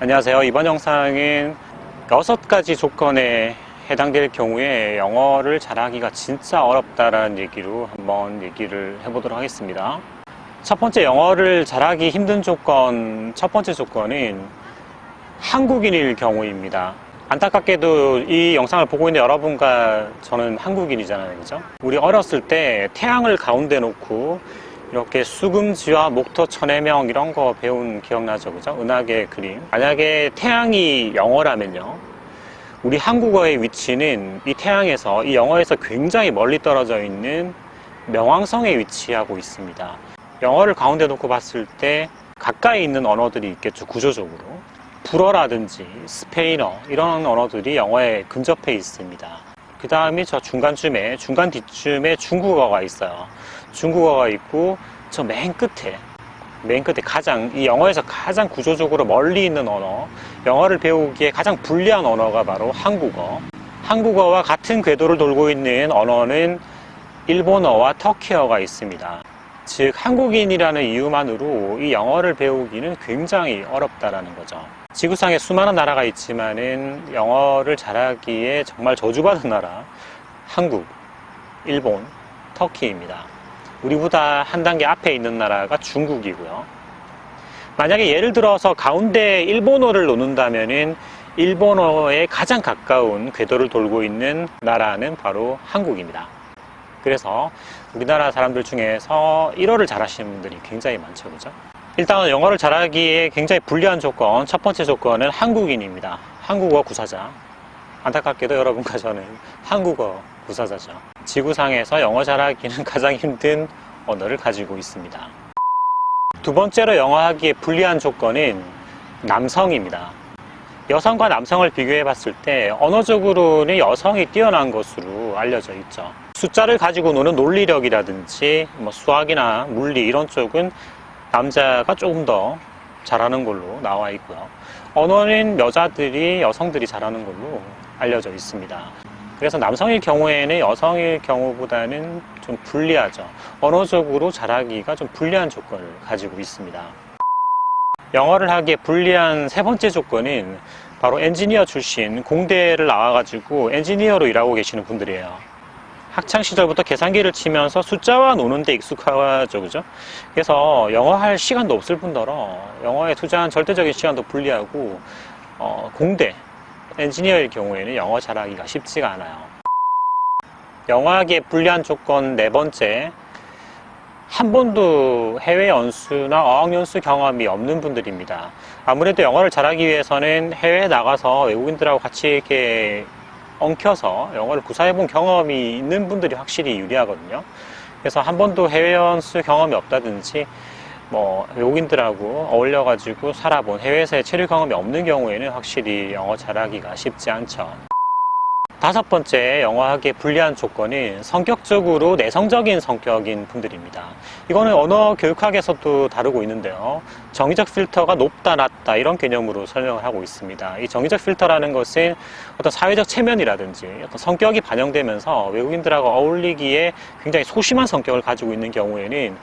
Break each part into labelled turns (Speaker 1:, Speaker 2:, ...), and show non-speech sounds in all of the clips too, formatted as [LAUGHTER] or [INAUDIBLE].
Speaker 1: 안녕하세요. 이번 영상은 여섯 가지 조건에 해당될 경우에 영어를 잘하기가 진짜 어렵다라는 얘기로 한번 얘기를 해보도록 하겠습니다. 첫 번째 영어를 잘하기 힘든 조건, 첫 번째 조건은 한국인일 경우입니다. 안타깝게도 이 영상을 보고 있는 여러분과 저는 한국인이잖아요. 그죠? 우리 어렸을 때 태양을 가운데 놓고 이렇게 수금지와 목토 천해명 이런 거 배운 기억나죠? 그죠? 은하계 그림. 만약에 태양이 영어라면요. 우리 한국어의 위치는 이 태양에서, 이 영어에서 굉장히 멀리 떨어져 있는 명왕성에 위치하고 있습니다. 영어를 가운데 놓고 봤을 때 가까이 있는 언어들이 있겠죠, 구조적으로. 불어라든지 스페인어, 이런 언어들이 영어에 근접해 있습니다. 그 다음에 저 중간쯤에, 중간 뒤쯤에 중국어가 있어요. 중국어가 있고, 저 맨 끝에, 맨 끝에 가장, 이 영어에서 가장 구조적으로 멀리 있는 언어, 영어를 배우기에 가장 불리한 언어가 바로 한국어. 한국어와 같은 궤도를 돌고 있는 언어는 일본어와 터키어가 있습니다. 즉, 한국인이라는 이유만으로 이 영어를 배우기는 굉장히 어렵다라는 거죠. 지구상에 수많은 나라가 있지만은 영어를 잘하기에 정말 저주받은 나라, 한국, 일본, 터키입니다. 우리보다 한 단계 앞에 있는 나라가 중국이고요. 만약에 예를 들어서 가운데 일본어를 놓는다면은 일본어에 가장 가까운 궤도를 돌고 있는 나라는 바로 한국입니다. 그래서 우리나라 사람들 중에서 1어를 잘하시는 분들이 굉장히 많죠, 그죠? 일단은 영어를 잘하기에 굉장히 불리한 조건, 첫 번째 조건은 한국인입니다. 한국어 구사자. 안타깝게도 여러분과 저는 한국어 구사자죠. 지구상에서 영어 잘하기는 [LAUGHS] 가장 힘든 언어를 가지고 있습니다. 두 번째로 영어 하기에 불리한 조건은 남성입니다. 여성과 남성을 비교해 봤을 때 언어적으로는 여성이 뛰어난 것으로 알려져 있죠. 숫자를 가지고 노는 논리력이라든지 뭐 수학이나 물리 이런 쪽은 남자가 조금 더 잘하는 걸로 나와 있고요. 언어는 여자들이 여성들이 잘하는 걸로 알려져 있습니다. 그래서 남성일 경우에는 여성일 경우보다는 좀 불리하죠. 언어적으로 잘하기가 좀 불리한 조건을 가지고 있습니다. 영어를 하기에 불리한 세 번째 조건은 바로 엔지니어 출신 공대를 나와가지고 엔지니어로 일하고 계시는 분들이에요. 학창 시절부터 계산기를 치면서 숫자와 노는 데 익숙하죠, 그죠? 그래서 영어 할 시간도 없을 뿐더러 영어에 투자한 절대적인 시간도 불리하고 어, 공대 엔지니어일 경우에는 영어 잘하기가 쉽지가 않아요. 영어하기에 불리한 조건 네 번째 한 번도 해외 연수나 어학 연수 경험이 없는 분들입니다. 아무래도 영어를 잘하기 위해서는 해외에 나가서 외국인들하고 같이 이렇게 엉켜서 영어를 구사해 본 경험이 있는 분들이 확실히 유리하거든요. 그래서 한 번도 해외 연수 경험이 없다든지 뭐 외국인들하고 어울려가지고 살아본 해외에서의 체류 경험이 없는 경우에는 확실히 영어 잘하기가 쉽지 않죠. 다섯 번째 영어하기에 불리한 조건은 성격적으로 내성적인 성격인 분들입니다. 이거는 언어 교육학에서도 다루고 있는데요. 정의적 필터가 높다, 낮다 이런 개념으로 설명을 하고 있습니다. 이 정의적 필터라는 것은 어떤 사회적 체면이라든지 어떤 성격이 반영되면서 외국인들하고 어울리기에 굉장히 소심한 성격을 가지고 있는 경우에는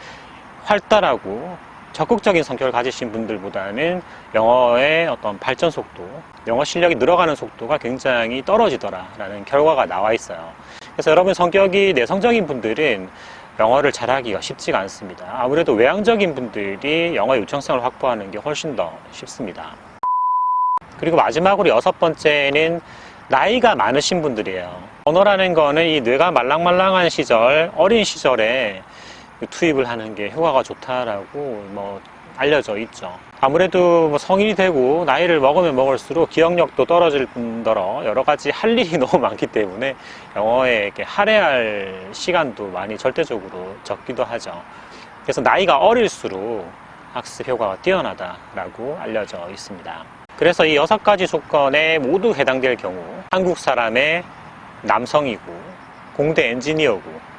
Speaker 1: 활달하고 적극적인 성격을 가지신 분들보다는 영어의 어떤 발전 속도, 영어 실력이 늘어가는 속도가 굉장히 떨어지더라라는 결과가 나와 있어요. 그래서 여러분 성격이 내성적인 분들은 영어를 잘하기가 쉽지가 않습니다. 아무래도 외향적인 분들이 영어 요청성을 확보하는 게 훨씬 더 쉽습니다. 그리고 마지막으로 여섯 번째는 나이가 많으신 분들이에요. 언어라는 거는 이 뇌가 말랑말랑한 시절, 어린 시절에 투입을 하는 게 효과가 좋다라고 뭐 알려져 있죠. 아무래도 뭐 성인이 되고 나이를 먹으면 먹을수록 기억력도 떨어질 뿐더러 여러 가지 할 [LAUGHS] 일이 너무 많기 때문에 영어에 이렇게 할애할 시간도 많이 절대적으로 적기도 하죠. 그래서 나이가 어릴수록 학습 효과가 뛰어나다라고 알려져 있습니다. 그래서 이 여섯 가지 조건에 모두 해당될 경우 한국 사람의 남성이고 공대 엔지니어고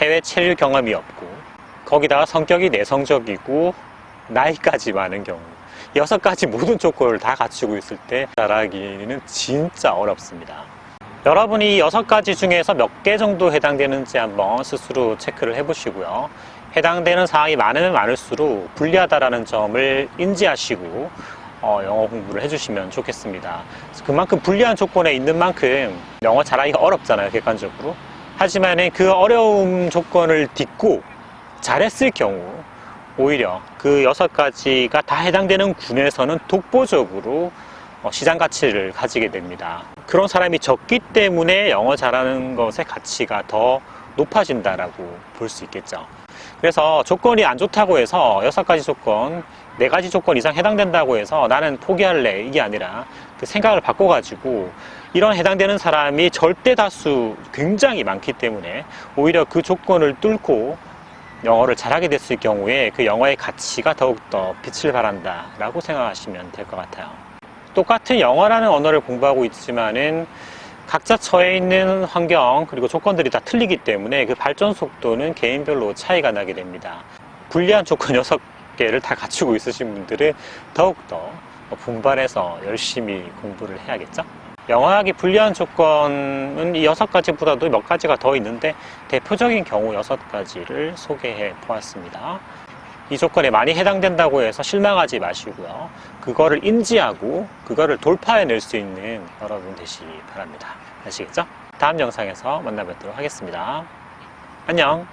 Speaker 1: 해외 체류 경험이 없고 거기다가 성격이 내성적이고 나이까지 많은 경우 여섯 가지 모든 조건을 다 갖추고 있을 때 잘하기는 진짜 어렵습니다. 여러분이 이 여섯 가지 중에서 몇 개 정도 해당되는지 한번 스스로 체크를 해보시고요. 해당되는 사항이 많으면 많을수록 불리하다라는 점을 인지하시고 어, 영어 공부를 해주시면 좋겠습니다. 그만큼 불리한 조건에 있는 만큼 영어 잘하기가 어렵잖아요, 객관적으로. 하지만은 그 어려움 조건을 딛고 잘했을 경우 오히려 그 여섯 가지가 다 해당되는 군에서는 독보적으로 어, 시장 가치를 가지게 됩니다. 그런 사람이 적기 때문에 영어 잘하는 것의 가치가 더 높아진다라고 볼 수 있겠죠. 그래서 조건이 안 좋다고 해서 여섯 가지 조건, 네 가지 조건 이상 해당된다고 해서 나는 포기할래 이게 아니라 그 생각을 바꿔가지고 이런 해당되는 사람이 절대 다수 굉장히 많기 때문에 오히려 그 조건을 뚫고 영어를 잘하게 됐을 경우에 그 영어의 가치가 더욱더 빛을 발한다 라고 생각하시면 될 것 같아요. 똑같은 영어라는 언어를 공부하고 있지만은 각자 처해 있는 환경 그리고 조건들이 다 틀리기 때문에 그 발전 속도는 개인별로 차이가 나게 됩니다. 불리한 조건 [LAUGHS] 6 개를 다 갖추고 있으신 분들은 더욱더 분발해서 열심히 공부를 해야겠죠? 영어하기 불리한 조건은 이 여섯 가지보다도 몇 가지가 더 있는데 대표적인 경우 여섯 가지를 소개해 보았습니다. 이 조건에 많이 해당된다고 해서 실망하지 마시고요. 그거를 인지하고 그거를 돌파해낼 수 있는 여러분 되시기 바랍니다. 아시겠죠? 다음 영상에서 만나 뵙도록 하겠습니다. 안녕!